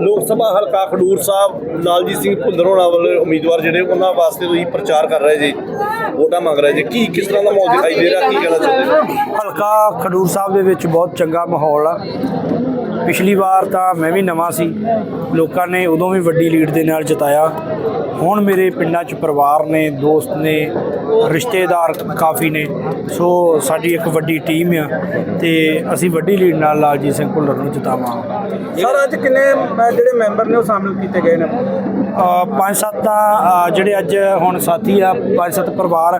ਲੋਕ ਸਭਾ ਹਲਕਾ ਖਡੂਰ ਸਾਹਿਬ ਲਾਲਜੀਤ ਸਿੰਘ ਭੁੱਲਰ ਹੋਣਾ ਵਾਲੇ ਉਮੀਦਵਾਰ ਜਿਹੜੇ ਉਹਨਾਂ ਵਾਸਤੇ ਤੁਸੀਂ ਪ੍ਰਚਾਰ ਕਰ ਰਹੇ ਜੀ, ਵੋਟਾਂ ਮੰਗ ਰਹੇ ਜੀ, ਕੀ ਕਿਸ ਤਰ੍ਹਾਂ ਦਾ ਮਾਹੌਲ ਦਿਖਾਈ ਦੇ ਰਿਹਾ, ਕੀ ਕਹਿਣਾ ਚਾਹੁੰਦੇ ਹਲਕਾ ਖਡੂਰ ਸਾਹਿਬ ਦੇ ਵਿੱਚ ਬਹੁਤ ਚੰਗਾ ਮਾਹੌਲ ਆ। ਪਿਛਲੀ ਵਾਰ ਤਾਂ ਮੈਂ ਵੀ ਨਵਾਂ ਸੀ, ਲੋਕਾਂ ਨੇ ਉਦੋਂ ਵੀ ਵੱਡੀ ਲੀਡ ਦੇ ਨਾਲ ਜਿਤਾਇਆ। ਹੁਣ ਮੇਰੇ ਪਿੰਡਾਂ 'ਚ ਪਰਿਵਾਰ ਨੇ ਦੋਸਤ ਨੇ ਰਿਸ਼ਤੇਦਾਰ ਕਾਫੀ ਨੇ। ਸੋ ਸਾਡੀ ਇੱਕ ਵੱਡੀ ਟੀਮ ਆ ਤੇ ਅਸੀਂ ਵੱਡੀ ਲੀਡ ਨਾਲ ਲਾਲਜੀਤ ਸਿੰਘ ਭੁੱਲਰ ਨੂੰ ਜਿਤਾਵਾਂਗੇ ਸਰ ਅੱਜ ਕਿੰਨੇ ਜਿਹੜੇ ਮੈਂਬਰ ਨੇ ਉਹ ਸ਼ਾਮਿਲ ਕੀਤੇ ਗਏ ਨੇ? ਪੰਜ ਸੱਤ ਤਾਂ ਜਿਹੜੇ ਅੱਜ ਹੁਣ ਸਾਥੀ ਆ ਪੰਜ ਸੱਤ ਪਰਿਵਾਰ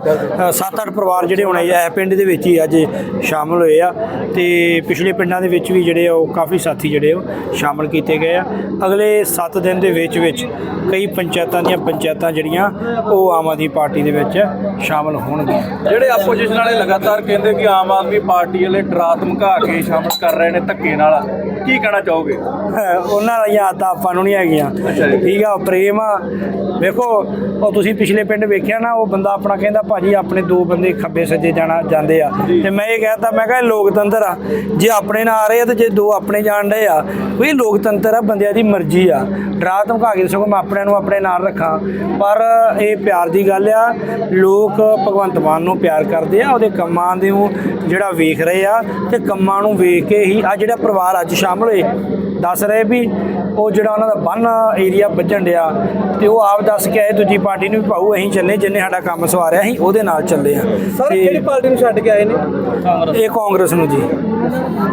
ਸੱਤ ਅੱਠ ਪਰਿਵਾਰ ਜਿਹੜੇ ਹੁਣ ਇਹ ਪਿੰਡ ਦੇ ਵਿੱਚ ਹੀ ਅੱਜ ਸ਼ਾਮਲ ਹੋਏ ਆ। ਤੇ ਪਿਛਲੇ ਪਿੰਡਾਂ ਦੇ ਵਿੱਚ ਵੀ ਜਿਹੜੇ ਆ ਉਹ ਕਾਫੀ ਸਾਥੀ ਜਿਹੜੇ ਉਹ ਸ਼ਾਮਲ ਕੀਤੇ ਗਏ ਆ। ਅਗਲੇ 7 ਦਿਨ ਦੇ ਵਿੱਚ ਵਿੱਚ ਕਈ ਪੰਚਾਇਤਾਂ ਦੀਆਂ ਪੰਚਾਇਤਾਂ ਜਿਹੜੀਆਂ ਉਹ ਆਮ ਆਦਮੀ ਪਾਰਟੀ ਦੇ ਵਿੱਚ ਸ਼ਾਮਲ ਹੋਣਗੀਆਂ। ਜਿਹੜੇ ਆਪੋਜੀਸ਼ਨ ਵਾਲੇ ਲਗਾਤਾਰ ਕਹਿੰਦੇ ਕਿ ਆਮ ਆਦਮੀ ਪਾਰਟੀ ਵਾਲੇ ਡਰਾ ਧਮਕਾ ਕੇ ਸ਼ਾਮਿਲ ਕਰ ਰਹੇ ਨੇ ਧੱਕੇ ਨਾਲ ਕੀ ਕਹਿਣਾ ਚਾਹੋਗੇ? ਉਹਨਾਂ ਵਾਲੀਆਂ ਆਦਤਾਂ ਆਪਾਂ ਨੂੰ ਨਹੀਂ ਹੈਗੀਆਂ। ਠੀਕ ਆ ਪ੍ਰੇਮ ਆ। ਵੇਖੋ ਉਹ ਤੁਸੀਂ ਪਿਛਲੇ ਪਿੰਡ ਵੇਖਿਆ ਨਾ ਉਹ ਬੰਦਾ ਆਪਣਾ ਕਹਿੰਦਾ ਭਾਜੀ ਆਪਣੇ ਦੋ ਬੰਦੇ ਖੱਬੇ ਸੱਜੇ ਜਾਣਾ ਜਾਂਦੇ ਆ। ਤੇ ਮੈਂ ਇਹ ਕਹਿਤਾ ਮੈਂ ਕਿਹਾ ਲੋਕਤੰਤਰ ਆ। ਜੇ ਆਪਣੇ ਨਾਲ ਆ ਰਹੇ ਆ ਤੇ ਜੇ ਦੋ ਆਪਣੇ ਜਾਣ ਡਏ ਆ ਕੋਈ ਲੋਕਤੰਤਰ ਆ ਬੰਦਿਆਂ ਦੀ ਮਰਜ਼ੀ ਆ। ਡਰਾ ਧਮਕਾ ਕੇ ਸਗੋਂ ਮੈਂ ਆਪਣਿਆਂ ਨੂੰ ਆਪਣੇ ਨਾਲ ਰੱਖਾਂ। ਪਰ ਇਹ ਪਿਆਰ ਦੀ ਗੱਲ ਆ ਲੋਕ ਭਗਵੰਤ ਮਾਨ ਨੂੰ ਪਿਆਰ ਕਰਦੇ ਆ ਉਹਦੇ ਕੰਮਾਂ ਦੇ ਨੂੰ ਜਿਹੜਾ ਵੇਖ ਰਹੇ ਆ ਤੇ ਕੰਮਾਂ ਨੂੰ ਵੇਖ ਕੇ ਹੀ ਆ ਜਿਹੜਾ ਪਰਿਵਾਰ ਅੱਜ ਸ਼ਾਮਲ ਹੋਏ ਦੱਸ ਰਹੇ ਵੀ ਉਹ ਜਿਹੜਾ ਉਹਨਾਂ ਦਾ ਬੰਨ ਏਰੀਆ ਵੱਜਣ ਡਿਆ ਤੇ ਉਹ ਆਪ ਦੱਸ ਕੇ ਆਏ ਦੂਜੀ ਪਾਰਟੀ ਨੂੰ ਵੀ ਭਾਊ ਅਸੀਂ ਚੱਲੇ ਜਿੰਨੇ ਸਾਡਾ ਕੰਮ ਸਵਾਰਿਆ ਅਸੀਂ ਉਹਦੇ ਨਾਲ ਚੱਲੇ ਆ। ਸਰ ਕਿਹੜੀ ਪਾਰਟੀ ਨੂੰ ਛੱਡ ਕੇ ਆਏ ਨੇ? ਇਹ ਕਾਂਗਰਸ ਨੂੰ ਜੀ।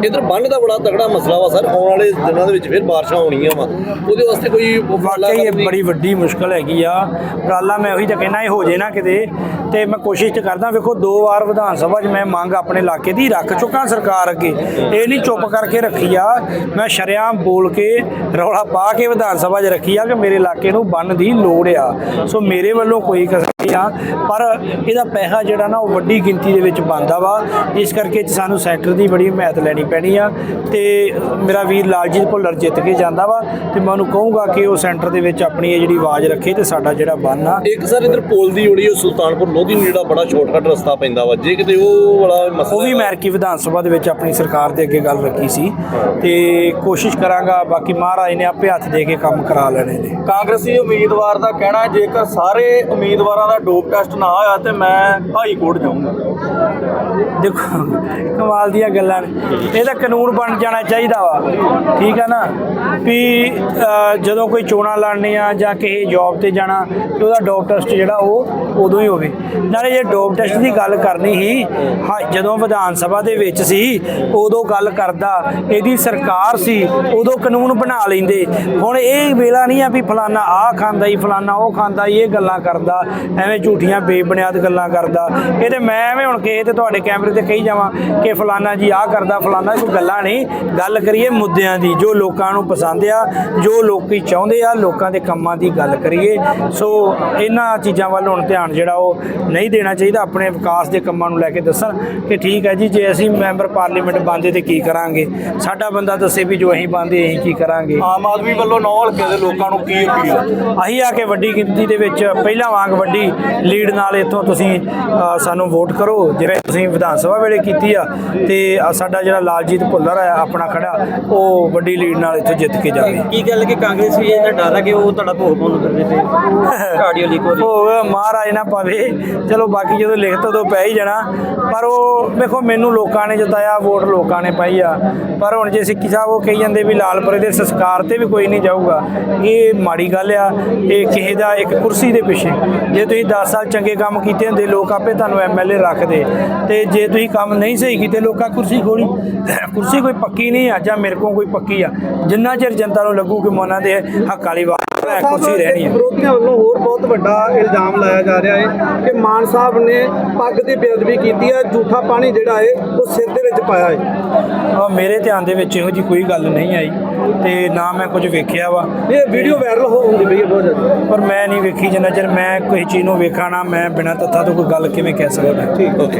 ਇਧਰ ਬੰਨ ਦਾ ਬੜਾ ਤਗੜਾ ਮਸਲਾ ਵਾ ਸਰ ਆਉਣ ਵਾਲੇ ਦਿਨਾਂ ਦੇ ਵਿੱਚ ਫਿਰ ਬਾਰਿਸ਼ਾਂ ਹੋਣੀਆਂ ਵਾ। ਉਹਦੇ ਵਾਸਤੇ ਕੋਈ ਵਾਕਈ ਇਹ ਬੜੀ ਵੱਡੀ ਮੁਸ਼ਕਲ ਹੈਗੀ ਆ। ਉਪਰਾਲਾ ਮੈਂ ਉਹੀ ਤਾਂ ਕਹਿਣਾ ਇਹ ਹੋ ਜੇ ਨਾ ਕਿਤੇ ਤੇ ਮੈਂ ਕੋਸ਼ਿਸ਼ ਤੇ ਕਰਦਾ ਵੇਖੋ ਦੋ ਵਾਰ ਵਿਧਾਨ ਸਭਾ 'ਚ ਮੈਂ ਮੰਗ ਆਪਣੇ ਇਲਾਕੇ ਦੀ ਰੱਖ ਚੁੱਕਾ ਸਰਕਾਰ ਅੱਗੇ। ਇਹ ਨਹੀਂ ਚੁੱਪ ਕਰਕੇ ਰੱਖੀ ਆ। ਮੈਂ ਸ਼ਰਿਆਮ ਬੋਲ ਕੇ ਰੌਲਾ ਪਾ ਕੇ ਵਿਧਾਨ ਸਭਾ 'ਚ ਰੱਖੀ ਆ ਕਿ ਮੇਰੇ ਇਲਾਕੇ ਨੂੰ ਬੰਨ ਦੀ ਲੋੜ ਆ। ਸੋ ਮੇਰੇ ਵੱਲੋਂ ਕੋਈ ਕਸਰ ਨਹੀਂ ਆ। ਪਰ ਇਹਦਾ ਪੈਸਾ ਜਿਹੜਾ ਨਾ ਉਹ ਵੱਡੀ ਗਿਣਤੀ ਦੇ ਵਿੱਚ ਬੰਦਾ ਵਾ। ਇਸ ਕਰਕੇ ਸਾਨੂੰ ਸੈਕਟਰ ਦੀ ਬੜੀ ਹਮਾਇਤ ਲੈਣੀ ਪੈਣੀ ਆ ਤੇ ਮੇਰਾ ਵੀਰ ਲਾਲਜੀਤ ਭੁੱਲਰ ਜਿੱਤ ਕੇ ਜਾਂਦਾ ਵਾ ਤੇ ਮੈਂ ਉਹਨੂੰ ਕਹੂੰਗਾ ਕਿ ਉਹ ਸੈਂਟਰ ਦੇ ਵਿੱਚ ਆਪਣੀ ਇਹ ਜਿਹੜੀ ਆਵਾਜ਼ ਰੱਖੇ ਤੇ ਸਾਡਾ ਜਿਹੜਾ ਬੰਨ ਆ। ਇੱਕ ਸਰ ਇਧਰ ਪੁਲ ਦੀ ਜਿਹੜੀ ਉਹ ਸੁਲਤਾਨਪੁਰ ਲੋਧੀ ਨੂੰ ਜਿਹੜਾ ਬੜਾ ਸ਼ਾਰਟਕਟ ਰਸਤਾ ਪੈਂਦਾ ਵਾ ਜੇ ਕਿਤੇ ਉਹ ਵਾਲਾ ਮਸਲਾ ਉਹ ਵੀ ਅਮਰੀਕੀ ਵਿਧਾਨ ਸਭਾ ਦੇ ਵਿੱਚ ਆਪਣੀ ਸਰਕਾਰ ਦੇ ਅੱਗੇ ਗੱਲ ਰੱਖੀ ਸੀ ਤੇ ਕੋਸ਼ਿਸ਼ ਕਰਾਂਗਾ ਬਾਕੀ ਮਹਾਰਾਜ ਨੇ ਆਪੇ ਹੱਥ ਦੇ ਕੇ ਕੰਮ ਕਰਾ ਲੈਣੇ ਨੇ। ਕਾਂਗਰਸੀ ਉਮੀਦਵਾਰ ਦਾ ਕਹਿਣਾ ਹੈ ਜੇਕਰ ਸਾਰੇ ਉਮੀਦਵਾਰਾਂ ਦਾ ਡੋਪ ਟੈਸਟ ਨਾ ਹੋਇਆ ਤੇ ਮੈਂ ਹਾਈ ਕੋਰਟ ਜਾਊਂਗਾ। ਦੇਖੋ ਕਮਾਲ ਦੀਆਂ ਗੱਲਾਂ ਨੇ। ਇਹਦਾ ਕਾਨੂੰਨ ਬਣ ਜਾਣਾ ਚਾਹੀਦਾ ਵਾ। ਠੀਕ ਹੈ ਨਾ? ਵੀ ਜਦੋਂ ਕੋਈ ਚੋਣਾਂ ਲੜਨੀਆਂ ਜਾਂ ਕਿਸੇ ਜੌਬ ਤੇ ਜਾਣਾ ਤੇ ਉਹਦਾ ਡੋਪ ਟੈਸਟ ਜਿਹੜਾ ਉਹ ਉਦੋਂ ਹੀ ਹੋਵੇ। ਨਾਲੇ ਜੇ ਡੋਪ ਟੈਸਟ ਦੀ ਗੱਲ ਕਰਨੀ ਸੀ ਹਾਂ, ਜਦੋਂ ਵਿਧਾਨ ਸਭਾ ਦੇ ਵਿੱਚ ਸੀ ਉਦੋਂ ਗੱਲ ਕਰਦਾ ਇਹਦੀ ਸਰਕਾਰ ਸੀ ਉਦੋਂ ਕਾਨੂੰਨ ਬਣਾ ਲੈਂਦੇ। ਹੁਣ ਇਹ ਵੇਲਾ ਨਹੀਂ ਆ ਵੀ ਫਲਾਨਾ ਆਹ ਖਾਂਦਾ ਹੀ ਫਲਾਨਾ ਉਹ ਖਾਂਦਾ ਈ, ਇਹ ਗੱਲਾਂ ਕਰਦਾ ਐਵੇਂ ਝੂਠੀਆਂ ਬੇਬੁਨਿਆਦ ਗੱਲਾਂ ਕਰਦਾ। ਇਹ ਤੇ ਮੈਂ ਐਵੇਂ ਹੁਣ ਕਿਸੇ ਤੇ ਤੁਹਾਡੇ ਕੈਮਰੇ ਤੇ ਕਹੀ ਜਾਵਾਂ ਕਿ ਫਲਾਨਾ ਜੀ ਆਹ ਕਰਦਾ ਫਲਾਨਾ ਕੋਈ ਗੱਲਾਂ ਨਹੀਂ। ਗੱਲ ਕਰੀਏ ਮੁੱਦਿਆਂ ਦੀ ਜੋ ਲੋਕਾਂ ਨੂੰ ਪਸੰਦ ਆ ਜੋ ਲੋਕੀ ਚਾਹੁੰਦੇ ਆ ਲੋਕਾਂ ਦੇ ਕੰਮਾਂ ਦੀ ਗੱਲ ਕਰੀਏ। ਸੋ ਇਹਨਾਂ ਚੀਜ਼ਾਂ ਵੱਲ ਹੁਣ ਧਿਆਨ ਜਿਹੜਾ ਉਹ ਨਹੀਂ ਦੇਣਾ ਚਾਹੀਦਾ ਆਪਣੇ ਵਿਕਾਸ ਦੇ ਕੰਮਾਂ ਨੂੰ ਲੈ ਕੇ ਦੱਸਣ ਕਿ ਠੀਕ ਹੈ ਜੀ ਜੇ ਅਸੀਂ ਮੈਂਬਰ ਪਾਰਲੀਮੈਂਟ ਬਣਦੇ ਤੇ ਕੀ ਕਰਾਂਗੇ? ਸਾਡਾ ਬੰਦਾ ਦੱਸੇ ਵੀ ਜੋ ਅਸੀਂ ਬਣਦੇ ਅਸੀਂ ਕੀ ਕਰਾਂਗੇ? ਆਮ ਆਦਮੀ ਵੱਲੋਂ ਨੌ ਹਲਕੇ ਦੇ ਲੋਕਾਂ ਨੂੰ ਕੀ ਅਪੀਲ? ਅਸੀਂ ਆ ਕੇ ਵੱਡੀ ਗਿਣਤੀ ਦੇ ਵਿੱਚ ਪਹਿਲਾਂ ਵਾਂਗ ਵੱਡੀ ਲੀਡ ਨਾਲ ਇੱਥੋਂ ਤੁਸੀਂ ਸਾਨੂੰ ਵੋਟ ਕਰੋ ਜਿਵੇਂ ਤੁਸੀਂ ਵਿਧਾਨ ਸਭਾ ਵੇਲੇ ਕੀਤੀ ਆ ਤੇ ਅ, ਸਾਡਾ ਜਿਹੜਾ ਲਾਲਜੀਤ ਭੁੱਲਰ ਹੈ ਆਪਣਾ ਖੜਾ ਉਹ ਵੱਡੀ ਲੀਡ ਨਾਲ ਇੱਥੋਂ ਜਿੱਤ ਕੇ ਜਾਵੇ। ਕੀ ਗੱਲ ਕਿ ਕਾਂਗਰਸ ਵੀ ਇਹਨਾਂ ਡਰ ਹੈ ਕਿ ਉਹ ਤੁਹਾਡਾ ਭੋਗ ਪਾਉਣ ਕਰਦੇ ਤੇ ਕਾਰਡੀਓ ਲੀਕ ਹੋ ਰਹੀ ਉਹ ਮਹਾਰਾਜ ਨਾ ਪਵੇ। ਚਲੋ ਬਾਕੀ ਜਦੋਂ ਲਿਖਤ ਉਦੋਂ ਪੈ ਹੀ ਜਾਣਾ। ਪਰ ਉਹ ਵੇਖੋ ਮੈਨੂੰ ਲੋਕਾਂ ਨੇ ਜਿਤਾਇਆ ਵੋਟ ਲੋਕਾਂ ਨੇ ਪਾਈ ਆ। ਪਰ ਹੁਣ ਜੇ ਸਿੱਖੀ ਸਾਹਿਬ ਉਹ ਕਹੀ ਜਾਂਦੇ ਵੀ ਲਾਲਪੁਰੇ ਦੇ ਸੰਸਕਾਰ ਤੇ ਵੀ ਕੋਈ ਨਹੀਂ ਜਾਊਗਾ ਇਹ ਮਾੜੀ ਗੱਲ ਆ। ਇਹ ਕਿਸੇ ਦਾ ਇੱਕ ਕੁਰਸੀ ਦੇ ਪਿੱਛੇ। ਜੇ ਤੁਸੀਂ 10 ਸਾਲ ਚੰਗੇ ਕੰਮ ਕੀਤੇ ਹੁੰਦੇ ਲੋਕ ਆਪੇ ਤੁਹਾਨੂੰ ਐਮਐਲਏ ਰੱਖਦੇ। ਤੇ ਜੇ ਤੁਸੀਂ ਕੰਮ ਨਹੀਂ ਸਹੀ ਕੀਤੇ ਲੋਕਾਂ ਕੁਰਸੀ ਖੋਲੀ ਕੁਰਸੀ ਕੋਈ ਪੱਕੀ ਨਹੀਂ ਆ ਜਾਂ ਮੇਰੇ ਕੋਲ ਕੋਈ ਪੱਕੀ ਆ। ਜਿੰਨਾ ਚਿਰ ਜਨਤਾ ਨੂੰ ਲੱਗੂ ਕਿ ਮੈਂ ਉਹਨਾਂ ਦੇ ਹੱਕ ਵਾਲੀ ਵਾਰ ਕੁਰਸੀ ਰਹਿਣੀ ਹੈ ਵਿਰੋਧੀਆਂ ਵੱਲੋਂ ਹੋਰ ਬਹੁਤ ਵੱਡਾ ਇਲਜ਼ਾਮ ਲਾਇਆ ਜਾ ਰਿਹਾ ਹੈ ਕਿ ਮਾਨ ਸਾਹਿਬ ਨੇ ਪੱਗ ਦੀ ਬੇਅਦਬੀ ਕੀਤੀ ਹੈ ਝੂਠਾ ਪਾਣੀ ਜਿਹੜਾ ਹੈ ਉਹ ਸਿਰ ਦੇ ਵਿੱਚ ਪਾਇਆ ਹੈ। ਆ ਮੇਰੇ ਧਿਆਨ ਦੇ ਵਿੱਚ ਇਹੋ ਜੀ ਕੋਈ ਗੱਲ ਨਹੀਂ ਆਈ ਤੇ ਨਾ ਮੈਂ ਕੁਝ ਵੇਖਿਆ ਵਾ। ਇਹ ਵੀਡੀਓ ਵਾਇਰਲ ਹੋਉਂਦੀ ਪਈ ਹੈ ਬਹੁਤ ਜ਼ਿਆਦਾ। ਪਰ ਮੈਂ ਨਹੀਂ ਵੇਖੀ ਜਿੰਨਾ ਚਿਰ ਮੈਂ ਕੋਈ ਚੀਜ਼ ਨੂੰ ਵੇਖਾਂ ਨਾ ਮੈਂ ਬਿਨਾਂ ਤੱਥਾਂ ਤੋਂ ਕੋਈ ਗੱਲ ਕਿਵੇਂ ਕਹਿ ਸਕਦਾ। ਓਕੇ।